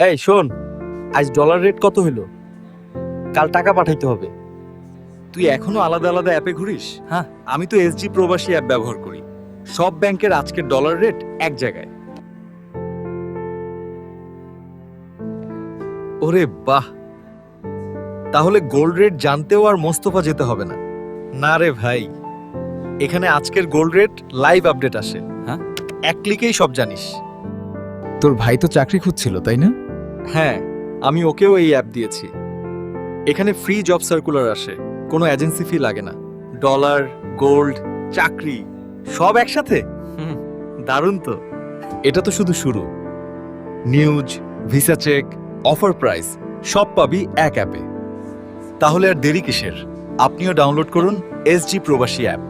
এই শোন আজ ডলার রেট কত হইল? কাল টাকা পাঠাইতে হবে। তুই এখনও আলাদা আলাদা অ্যাপে ঘুরিস? হ্যাঁ। আমি তো এসজি প্রবাসী অ্যাপ ব্যবহার করি। সব ব্যাংকের আজকের ডলার রেট এক জায়গায়। ওরে বাহ! তাহলে গোল্ড রেট জানতেও আর মোস্তফা যেতে হবে না। না রে ভাই এখানে আজকের গোল্ড রেট লাইভ আপডেট আসে। হ্যাঁ? এক ক্লিকেই সব জানিস। তোর ভাই তো চাকরি খুঁজছিল তাই না? হ্যাঁ আমি ওকেও এই অ্যাপ দিয়েছি। এখানে ফ্রি জব সার্কুলার আসে, কোনো এজেন্সি ফি লাগে না। ডলার গোল্ড চাকরি, সব একসাথে? দারুণ তো। এটা তো শুধু শুরু। News visa check offer price সব পাবি এক অ্যাপে তাহলে আর দেরি কিসের? আপনিও ডাউনলোড করুন এসজি প্রবাসী অ্যাপ